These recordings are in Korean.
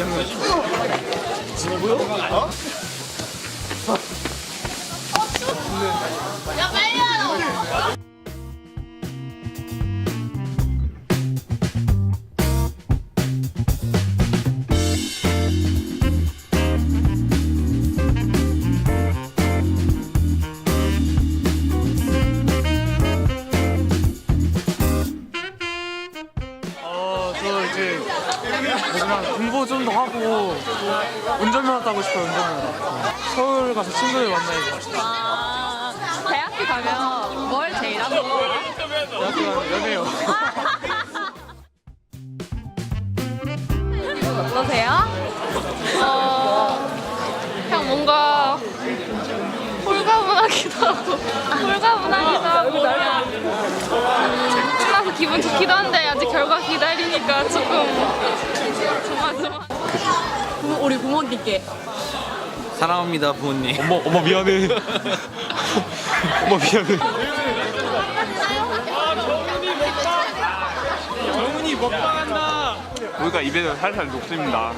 양념. 누구요? 어? 뭐지만 공부 좀 더 하고 운전면허 따고 싶어요 운전면허 서울 가서 친구들 만나야죠 아, 대학교 가면 뭘 제일 거야? 대학교 가면 연애요 어떠세요? 어, 그냥 뭔가 홀가분하기도 하고, 홀가분하기도 하고, 기분 좋기도 한데 아직 결과 기다리니까 조금 조마조마. 부모- 우리 부모님께 사랑합니다 부모님. 엄마 엄마 미안해 엄마 미안해 정훈이 먹방한다 우리가 입에서 살살 녹습니다.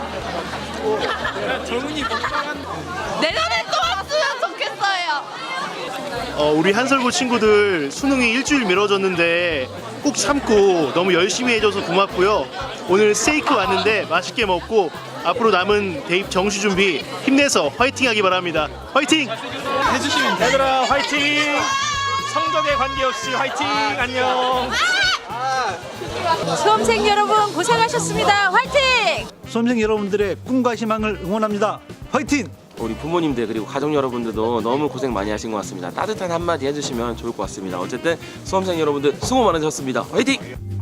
정훈이 먹방한다 내년에 또. 어, 우리 한설고 친구들 수능이 일주일 미뤄졌는데 꼭 참고 너무 열심히 해줘서 고맙고요. 오늘 스테이크 왔는데 맛있게 먹고 앞으로 남은 대입 정시 준비 힘내서 화이팅하기 바랍니다. 화이팅! 해주시면 돼 얘들아 화이팅 성적에 관계없이 화이팅 안녕 수험생 여러분 고생하셨습니다. 화이팅! 수험생 여러분들의 꿈과 희망을 응원합니다. 화이팅! 우리 부모님들 그리고 가족 여러분들도 너무 고생 많이 하신 것 같습니다. 따뜻한 한마디 해주시면 좋을 것 같습니다. 어쨌든 수험생 여러분들 수고 많으셨습니다. 화이팅!